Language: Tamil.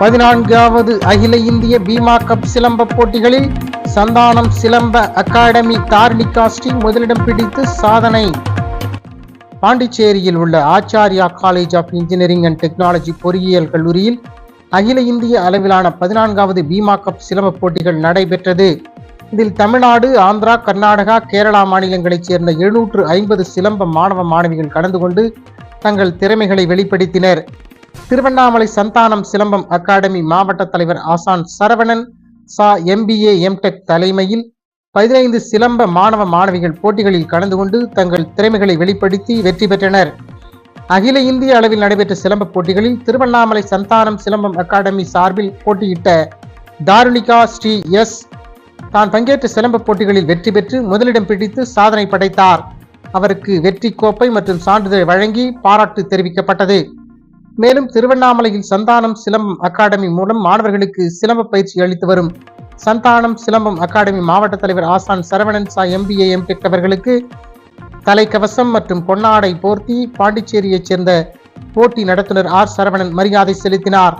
பதினான்காவது அகில இந்திய பீமா கப் சிலம்ப போட்டிகளில் சந்தானம் சிலம்ப அகாடமி தார்னி காஸ்டிங் முதலிடம் பிடித்து சாதனை. பாண்டிச்சேரியில் உள்ள Acharya college of engineering and technology பொறியியல் கல்லூரியில் அகில இந்திய அளவிலான பதினான்காவது பீமா கப் சிலம்ப போட்டிகள் நடைபெற்றது. இதில் தமிழ்நாடு ஆந்திரா கர்நாடகா கேரளா மாநிலங்களைச் சேர்ந்த எழுநூற்று ஐம்பது சிலம்ப மாணவ மாணவிகள் கலந்து கொண்டு தங்கள் திறமைகளை வெளிப்படுத்தினர். திருவண்ணாமலை சந்தானம் சிலம்பம் அகாடமி மாவட்ட தலைவர் ஆசான் சரவணன் சா. எம்பிஏ எம்டெக் தலைமையில் பதினைந்து சிலம்ப மாணவ மாணவிகள் போட்டிகளில் கலந்து கொண்டு தங்கள் திறமைகளை வெளிப்படுத்தி வெற்றி பெற்றனர். அகில இந்திய அளவில் நடைபெற்ற சிலம்ப போட்டிகளில் திருவண்ணாமலை சந்தானம் சிலம்பம் அகாடமி சார்பில் போட்டியிட்ட தாருணிகா ஸ்ரீ எஸ். தான் பங்கேற்ற சிலம்ப போட்டிகளில் வெற்றி பெற்று முதலிடம் பிடித்து சாதனை படைத்தார். அவருக்கு வெற்றி கோப்பை மற்றும் சான்றிதழ் வழங்கி பாராட்டு தெரிவிக்கப்பட்டது. மேலும் திருவண்ணாமலையில் சந்தானம் சிலம்பம் அகாடமி மூலம் மாணவர்களுக்கு சிலம்ப பயிற்சி அளித்து வரும். சந்தானம் சிலம்பம் அகாடமி மாவட்ட தலைவர் ஆசான் சரவணன் சா எம்பிஏ எம்டெக் அவர்களுக்கு தலைக்கவசம் மற்றும் பொன்னாடை போர்த்தி பாண்டிச்சேரியைச் சேர்ந்த போட்டி நடத்துனர் ஆர் சரவணன் மரியாதை செலுத்தினார்.